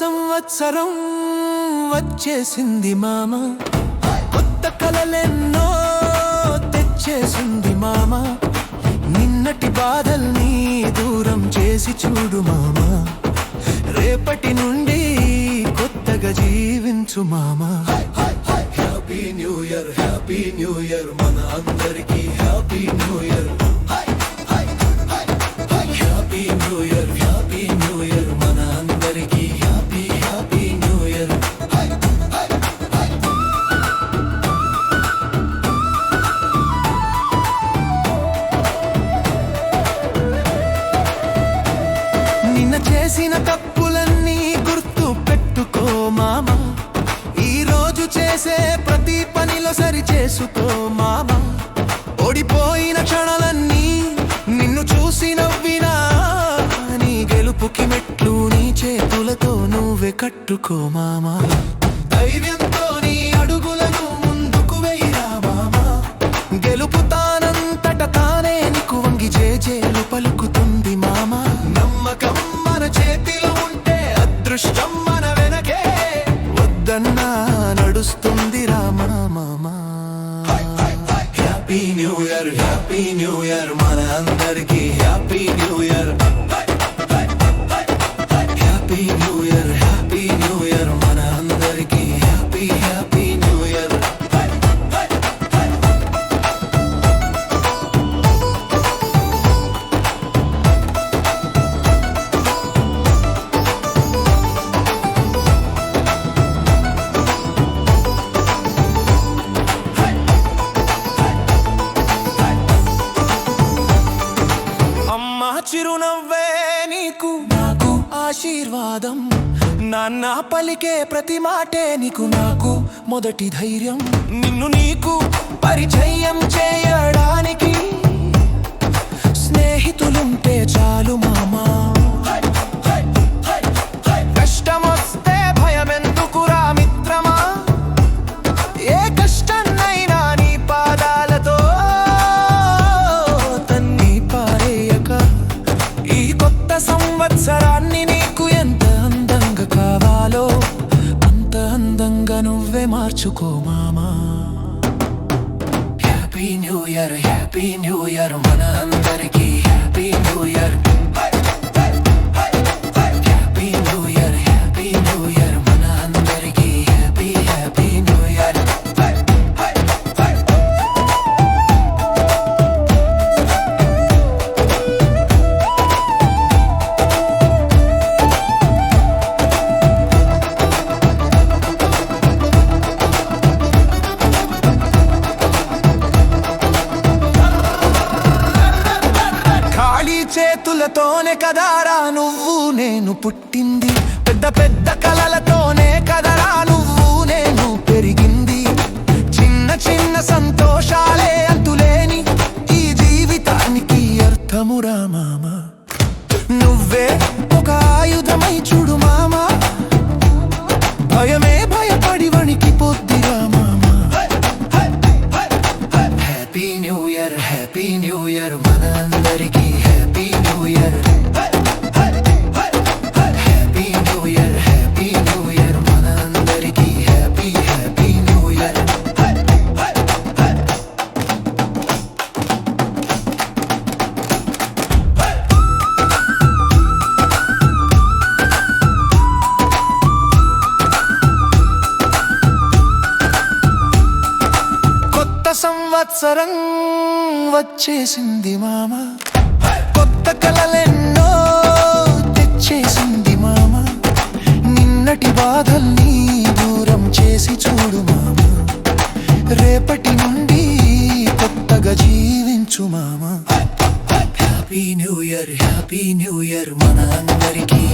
సంవత్సరం వచ్చేసింది మామ. కొత్త కలలెన్నో తెచ్చేసింది మామ. నిన్నటి బాధల్ని దూరం చేసి చూడు మామ. రేపటి నుండి కొత్తగా జీవించు మామ. Happy new year happy new year మన అందరికీ హ్యాపీ న్యూ ఇయర్ చేసే ప్రతి పనిలో సరి చేసుకో మామ. ఓడిపోయిన క్షణాలన్నీ నిన్ను చూసి నవ్వినా నీ గెలుపుకి మెట్లు నీ చేతులతో నువ్వే కట్టుకో మామ. ధైర్యంతో నీ అడుగులు హ్యాపీ న్యూ ఇయర్ మన అందరికి happy new year happy new year happy new year చిరునవ్వే నీకు. నాకు ఆశీర్వాదం. నాన్న పలికే ప్రతి మాటే నీకు. నాకు మొదటి ధైర్యం. నిన్ను నీకు పరిచయం చేయడానికి స్నేహితులుంటే చాలు మామా. సంవత్సరాన్ని నీకు ఎంత అందంగా కావాలో అంత అందంగా నువ్వే మార్చుకో మామా. Happy new year happy new year మన అందరికీ హ్యాపీ న్యూ ఇయర్ చేతులతోనే కదారా నువ్వు నేను పుట్టింది. పెద్ద పెద్ద కలలతోనే కదరా నువ్వు నేను పెరిగింది. చిన్న చిన్న సంతోషాలే సంవత్సరం వచ్చేసింది మామ. కొత్త కలలెన్నో తెచ్చేసింది మామ. నిన్నటి బాధల్ని దూరం చేసి చూడు మామ. రేపటి నుండి కొత్తగా జీవించు మామ. Happy new year happy new year మన అందరికీ